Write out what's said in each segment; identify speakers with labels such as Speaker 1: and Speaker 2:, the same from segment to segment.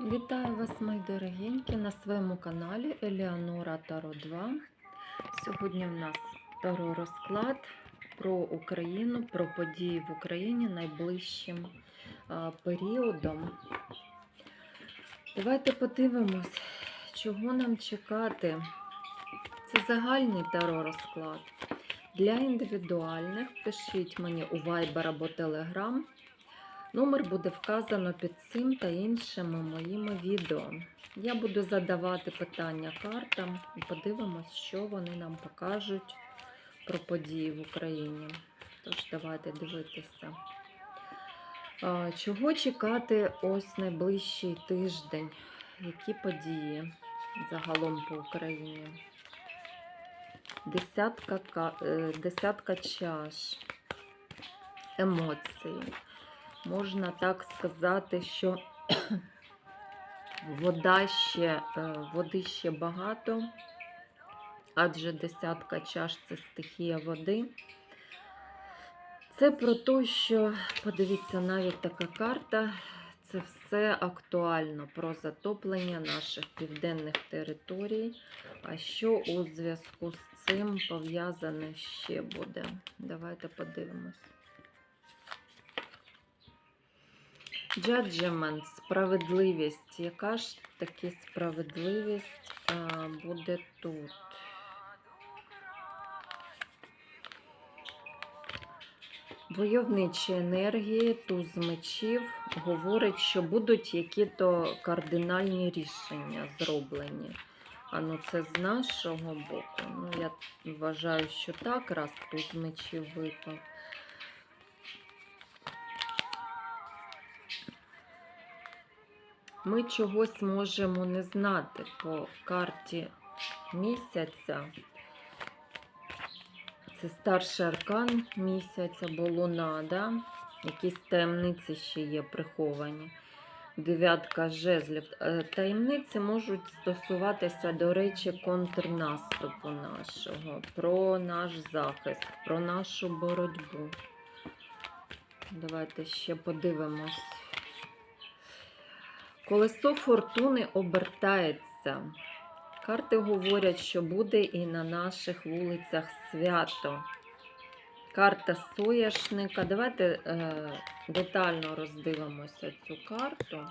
Speaker 1: Вітаю вас, мої дорогенькі, на своєму каналі Еліанора Таро 2. Сьогодні в нас Таро розклад про Україну, про події в Україні найближчим періодом. Давайте подивимось, чого нам чекати. Це загальний таро розклад. Для індивідуальних пишіть мені у Viber або Telegram. Номер буде вказано під цим та іншими моїми відео. Я буду задавати питання картам і подивимось, що вони нам покажуть про події в Україні. Тож, давайте дивитися. Чого чекати ось найближчий тиждень? Які події загалом по Україні? Десятка, е, десятка чаш, емоції можна так сказати, що вода ще, е, води ще багато, адже десятка чаш це стихія води. Це про те, що, подивіться, навіть така карта, це все актуально про затоплення наших південних територій. А що у зв'язку з цим пов'язане ще буде? Давайте подивимось. Judgment, справедливість. Яка ж таки справедливість а, буде тут? Войовничі енергії, туз мечів говорить, що будуть які-то кардинальні рішення зроблені. А ну це з нашого боку. Ну, я вважаю, що так, раз туз мечів випав. Ми чогось можемо не знати по карті місяця. Це старший аркан місяця, бо луна, да? якісь таємниці ще є приховані. Дев'ятка жезлів. Е, Таємниці можуть стосуватися, до речі, контрнаступу нашого, про наш захист, про нашу боротьбу. Давайте ще подивимось. Колесо фортуни обертається. Карти говорять, що буде і на наших вулицях свято. Карта соняшника. Давайте е, детально роздивимося цю карту.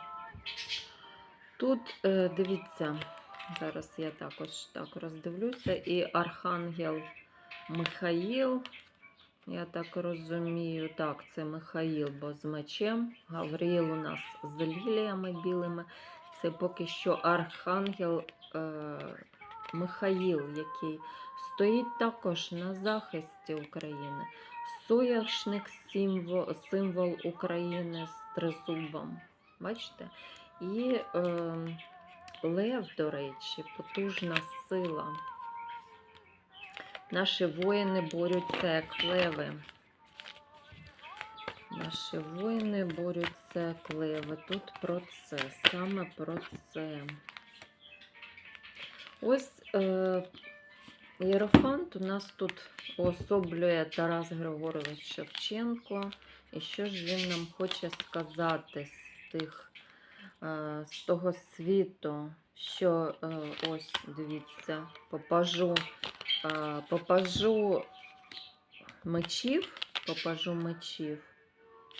Speaker 1: Тут, е, дивіться, зараз я також так роздивлюся, і Архангел Михаїл. Я так розумію, так, це Михаїл, бо з мечем. Гавріїл у нас з ліліями білими. Це поки що Архангел е, Михаїл, який стоїть також на захисті України. Сояшник символ, символ України з тризубом. Бачите? І е, Лев, до речі, потужна сила. Наші воїни борються як леви. Наші воїни борються як леви. Тут про це, саме про це. Ось е, Єрофант у нас тут уособлює Тарас Григорович Шевченко. І що ж він нам хоче сказати з тих, е, з того світу, що е, ось дивіться, попажу, попажу мечів, попажу мечів.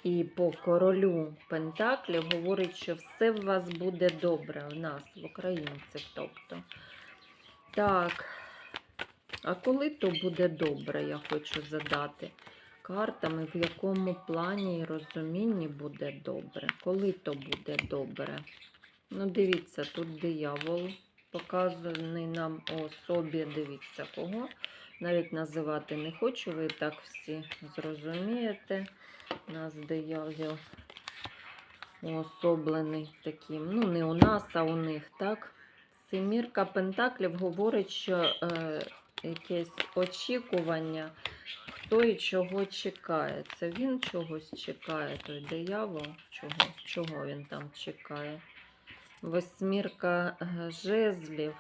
Speaker 1: І по королю Пентаклів говорить, що все в вас буде добре, в нас, в українців. тобто. Так, а коли то буде добре, я хочу задати картами, в якому плані і розумінні буде добре. Коли то буде добре? Ну, дивіться, тут диявол показаний нам особі, дивіться кого. Навіть називати не хочу, ви так всі зрозумієте. У нас диявол уособлений таким. Ну, не у нас, а у них, так? Семірка Пентаклів говорить, що е, якесь очікування, хто і чого чекає. Це він чогось чекає, той диявол. Чого, чого він там чекає? Восьмірка е, жезлів.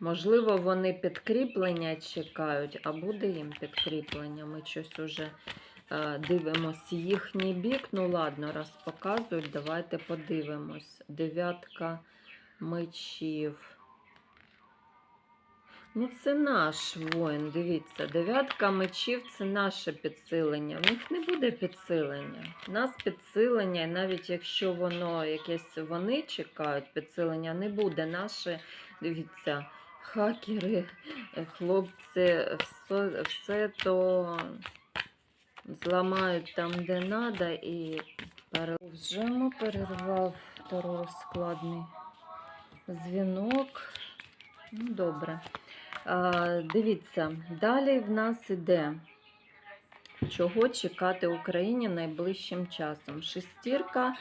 Speaker 1: Можливо, вони підкріплення чекають, а буде їм підкріплення. Ми щось уже Е, Дивимось їхній бік. Ну ладно, раз показують, давайте подивимось. Дев'ятка мечів. Ну, це наш воїн, дивіться. Дев'ятка мечів це наше підсилення. В них не буде підсилення. У нас підсилення, і навіть якщо воно якесь вони чекають, підсилення не буде. Наше, дивіться, хакери, хлопці, все, все то зламають там, де треба, і перевжимо, перервав розкладний дзвінок. Ну, добре. Дивіться, далі в нас іде, чого чекати Україні найближчим часом. Шестірка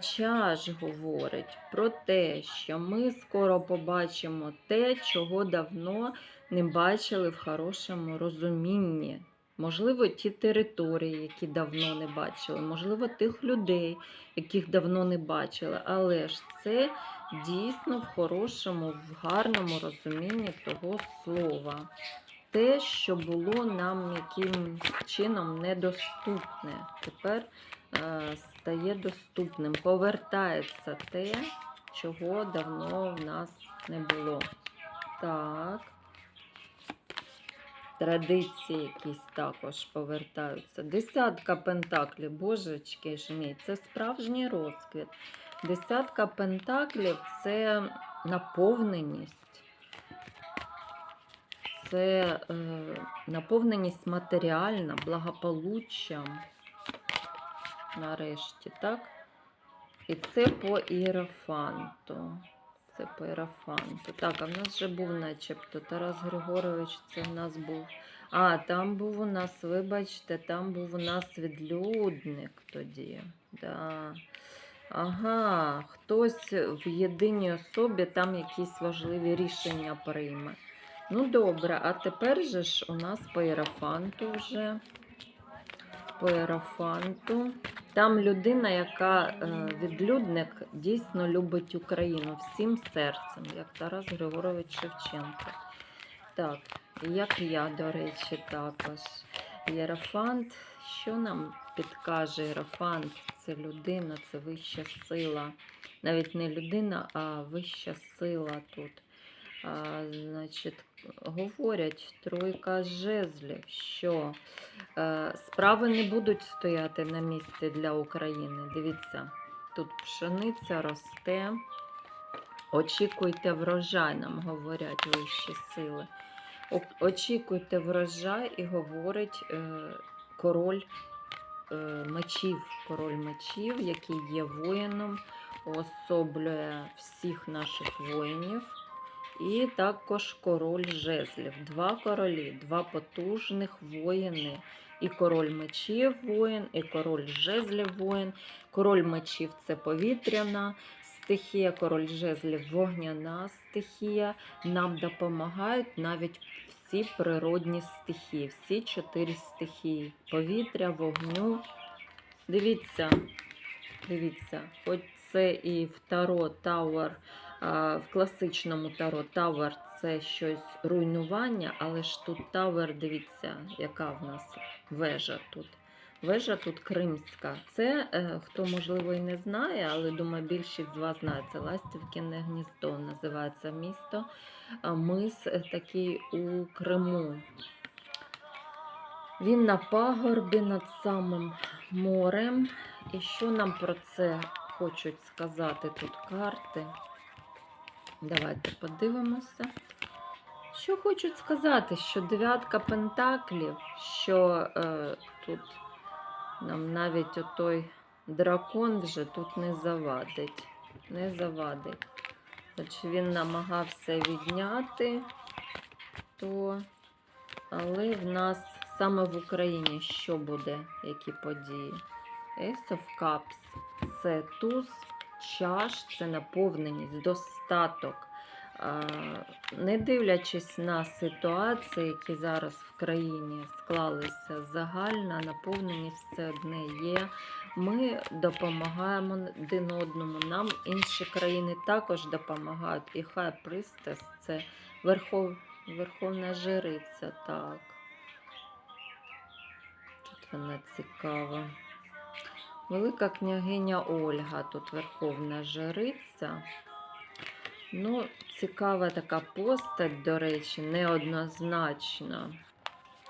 Speaker 1: чаш говорить про те, що ми скоро побачимо те, чого давно не бачили в хорошому розумінні. Можливо, ті території, які давно не бачили, можливо, тих людей, яких давно не бачили. Але ж це дійсно в хорошому, в гарному розумінні того слова. Те, що було нам яким чином недоступне, тепер е, стає доступним. Повертається те, чого давно в нас не було. Так. Традиції якісь також повертаються. Десятка пентаклів, божечки ж мій, це справжній розквіт. Десятка пентаклів це наповненість, це е, наповненість матеріальна, благополуччям. Нарешті, так? І це по іерофанту. Це по іерофанту. Так, а в нас вже був начебто Тарас Григорович, це в нас був. А, там був у нас, вибачте, там був у нас відлюдник тоді. Да. Ага, хтось в єдиній особі там якісь важливі рішення прийме. Ну, добре, а тепер же ж у нас по іерофанту вже. По іерофанту. Там людина, яка е, відлюдник, дійсно любить Україну всім серцем, як Тарас Григорович Шевченко. Так, як я, до речі, також. Єрофант, що нам підкаже Єрофант? Це людина, це вища сила. Навіть не людина, а вища сила тут. А, значить, говорять тройка жезлів, що е, справи не будуть стояти на місці для України. Дивіться, тут пшениця росте. Очікуйте врожай, нам говорять вищі сили. Очікуйте врожай і говорить е, король е, мечів. Король мечів, який є воїном, уособлює всіх наших воїнів. І також король жезлів. Два королі, два потужних воїни. І король мечів воїн, і король жезлів воїн. Король мечів це повітряна стихія, король жезлів вогняна стихія. Нам допомагають навіть всі природні стихії, всі чотири стихії: повітря, вогню. Дивіться, дивіться, хоч це і в Таро Тауер, в класичному Таро Тауер це щось руйнування, але ж тут Тауер, дивіться, яка в нас вежа тут. Вежа тут кримська. Це е, хто можливо і не знає, але думаю, більшість з вас знає. Це Ластівкине гніздо, називається місто. Мис е, такий у Криму. Він на пагорбі над самим морем. І що нам про це хочуть сказати тут карти? Давайте подивимося. Що хочуть сказати, що дев'ятка пентаклів, що е, тут нам навіть отой дракон вже тут не завадить. Не завадить. Хоч він намагався відняти, то, але в нас саме в Україні що буде, які події? Ace of Cups – це туз, чаш, це наповненість, достаток. Не дивлячись на ситуації, які зараз в країні склалися, загальна наповненість все одне є. Ми допомагаємо один одному. Нам інші країни також допомагають. І хай пристас це верхов, верховна жриця, так. вона цікава. Велика княгиня Ольга, тут Верховна Жриця. Ну, цікава така постать, до речі, неоднозначна.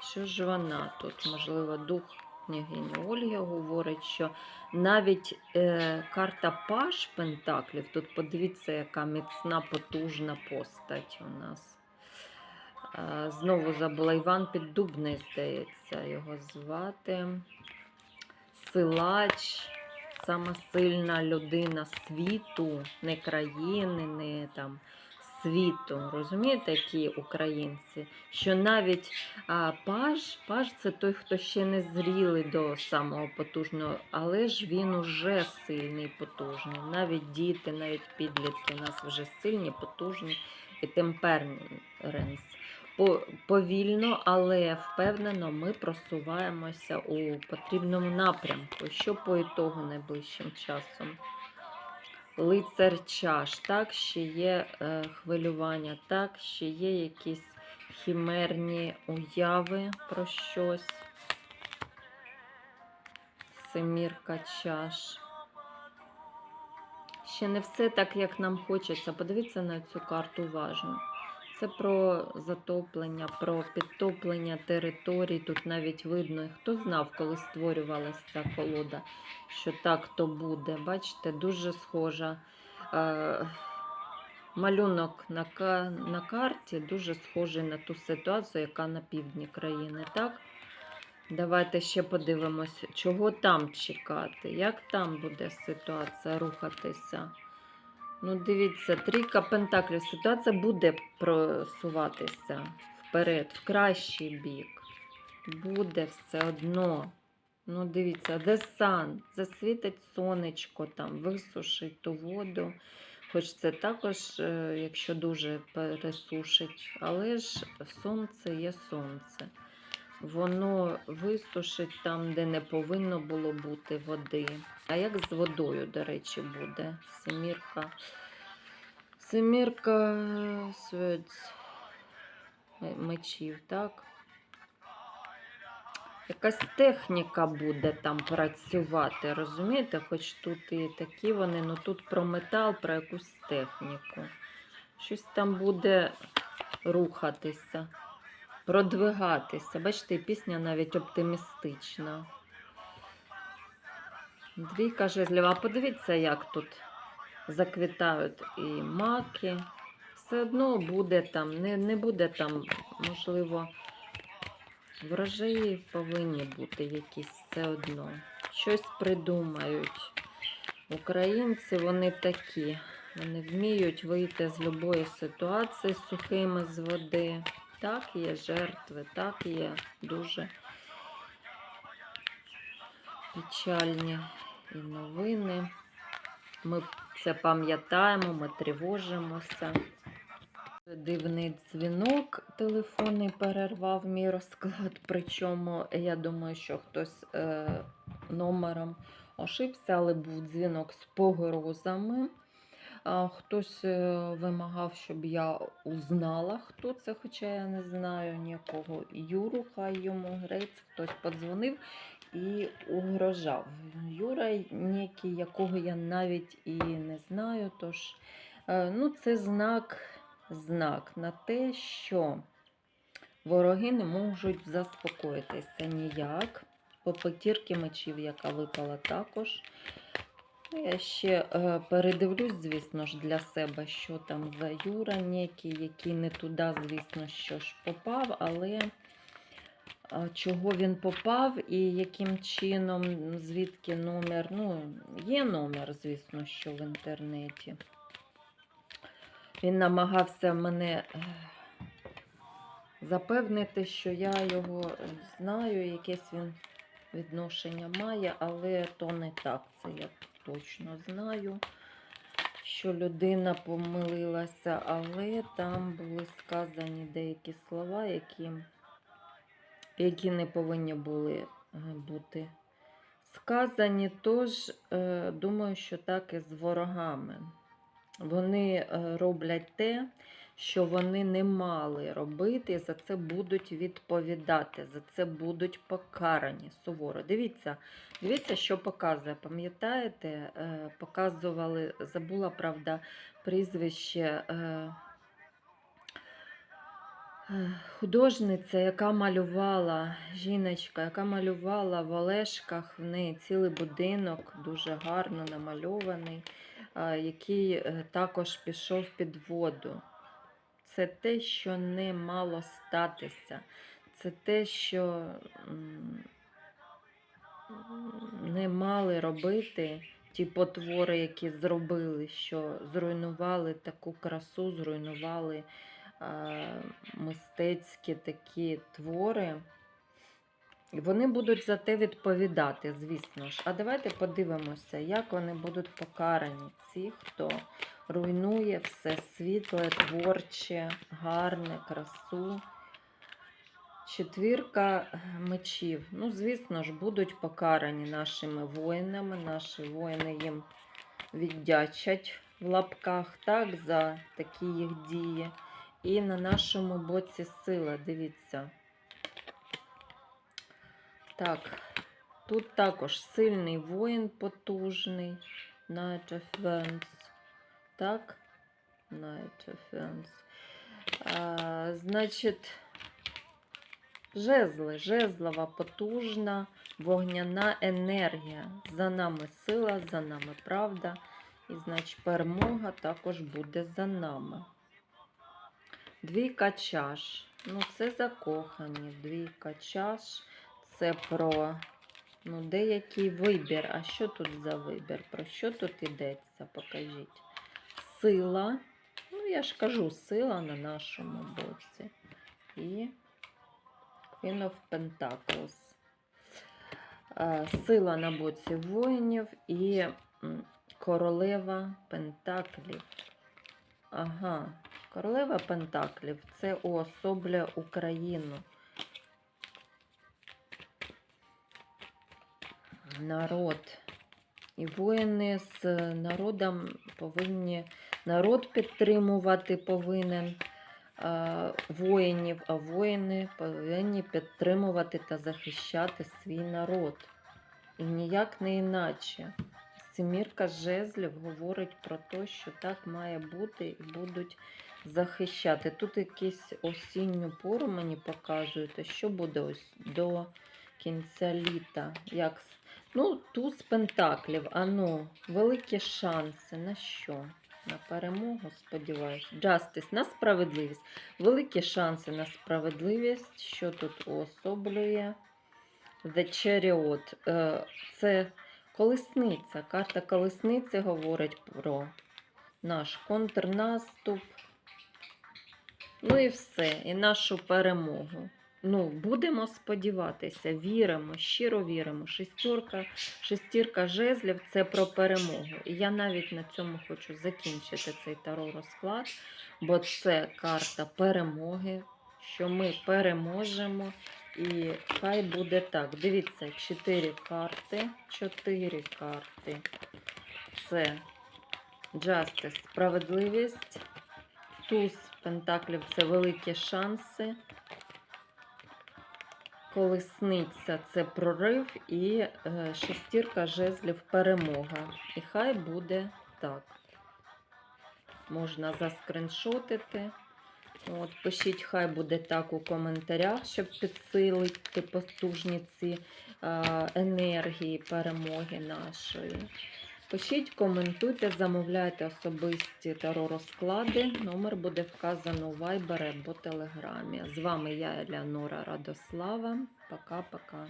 Speaker 1: Що ж вона тут? Можливо, дух княгині Ольги говорить, що навіть е, карта Паш Пентаклів, тут подивіться, яка міцна, потужна постать у нас. Е, знову забула Іван Піддубний, здається, його звати. Силач, сама сильна людина світу, не країни, не там світу. Розумієте, які українці? Що навіть а, паж, паж це той, хто ще не зрілий до самого потужного, але ж він уже сильний, потужний. Навіть діти, навіть підлітки у нас вже сильні, потужні і темперненс. По- Повільно, але впевнено, ми просуваємося у потрібному напрямку. Що по ітогу найближчим часом? Лицар чаш, так, ще є е, хвилювання, так, ще є якісь хімерні уяви про щось. Семірка чаш. Ще не все так, як нам хочеться. Подивіться на цю карту уважно. Це про затоплення, про підтоплення територій. Тут навіть видно, хто знав, коли створювалася ця колода, що так то буде. Бачите, дуже схожа. Е, малюнок на, на карті дуже схожий на ту ситуацію, яка на півдні країни. Так? Давайте ще подивимось, чого там чекати, як там буде ситуація рухатися. Ну, дивіться, трійка пентаклів. Ситуація буде просуватися вперед, в кращий бік. Буде все одно. Ну, дивіться, де сан? Засвітить сонечко там, висушить ту воду. Хоч це також, е, якщо дуже пересушить, але ж сонце є сонце. Воно висушить там, де не повинно було бути води. А як з водою, до речі, буде? Семірка. Семірка мечів, так? Якась техніка буде там працювати, розумієте? Хоч тут і такі вони, ну тут про метал, про якусь техніку. Щось там буде рухатися, продвигатися. Бачите, пісня навіть оптимістична. Двійка жезлів. А подивіться, як тут заквітають і маки. Все одно буде там, не, не буде там, можливо, врожаї повинні бути якісь все одно. Щось придумають. Українці вони такі. Вони вміють вийти з будь-якої ситуації сухими з води. Так, є жертви, так є дуже печальні і новини. Ми це пам'ятаємо, ми тривожимося. Дивний дзвінок телефонний перервав мій розклад. Причому я думаю, що хтось е, номером ошибся, але був дзвінок з погрозами. Хтось е, вимагав, щоб я узнала, хто це, хоча я не знаю ніякого. Юру, хай йому грець, хтось подзвонив і угрожав. Юра, ніякий, якого я навіть і не знаю. Тож, е, ну, це знак, знак на те, що вороги не можуть заспокоїтися ніяк. По п'ятірки мечів, яка випала також. Ну, Я ще е, передивлюсь, звісно ж, для себе, що там за Юра некий, який не туди, звісно, що ж попав, але чого він попав і яким чином, звідки номер. Ну, є номер, звісно, що в інтернеті. Він намагався мене е, запевнити, що я його знаю, якесь він відношення має, але то не так. Це я точно знаю, що людина помилилася, але там були сказані деякі слова, які, які не повинні були е, бути сказані. Тож, е, думаю, що так і з ворогами. Вони е, роблять те, що вони не мали робити, за це будуть відповідати, за це будуть покарані суворо. Дивіться, дивіться, що показує. Пам'ятаєте, е, показували, забула, правда, прізвище. е, е, Художниця, яка малювала, жіночка, яка малювала в Олешках, в неї цілий будинок, дуже гарно намальований, який також пішов під воду. Це те, що не мало статися. Це те, що не мали робити ті потвори, які зробили, що зруйнували таку красу, зруйнували е, мистецькі такі твори. Вони будуть за те відповідати, звісно ж. А давайте подивимося, як вони будуть покарані. Ці, хто руйнує все світле, творче, гарне, красу. Четвірка е, мечів. Ну, звісно ж, будуть покарані нашими воїнами. Наші воїни їм віддячать в лапках так, за такі їх дії. І на нашому боці сила, дивіться. Так, тут також сильний воїн потужний. Knight of Wands. Так, Knight of Wands. А, значить, жезли, жезлова потужна, вогняна енергія. За нами сила, за нами правда. І, значить, перемога також буде за нами. Двійка чаш. Ну, це закохані. Двійка чаш. Це про ну, деякий вибір. А що тут за вибір? Про що тут йдеться? Покажіть. Сила. Ну, я ж кажу, сила на нашому боці. І Queen of Pentacles. Е, Сила на боці воїнів і королева Пентаклів. Ага, королева Пентаклів це уособлює Україну. Народ. І воїни з народом повинні народ підтримувати повинен воїнів, а воїни повинні підтримувати та захищати свій народ. І ніяк не іначе. Семірка жезлів говорить про те, що так має бути і будуть захищати. Тут якісь осінню пору мені показують, а що буде ось до кінця літа. Як... Ну, туз пентаклів, а ну, великі шанси. На що? На перемогу, сподіваюся. Justice, на справедливість. Великі шанси на справедливість. Що тут уособлює? The Chariot. Е, Це колесниця. Карта колесниці говорить про наш контрнаступ. Ну і все, і нашу перемогу. Ну, будемо сподіватися, віримо, щиро віримо. Шестірка, шестірка жезлів це про перемогу. І я навіть на цьому хочу закінчити цей таро розклад, бо це карта перемоги, що ми переможемо. І хай буде так. Дивіться, чотири карти. Чотири карти. Це Justice, справедливість. Туз Пентаклів це великі шанси. Колесниця це прорив і е, шестірка жезлів перемога. І хай буде так. Можна заскриншотити. От, пишіть, хай буде так у коментарях, щоб підсилити потужні ці енергії перемоги нашої. Пишіть, коментуйте, замовляйте особисті таро розклади. Номер буде вказано у Viber або Телеграмі. З вами я, Елеонора Радослава. Пока-пока.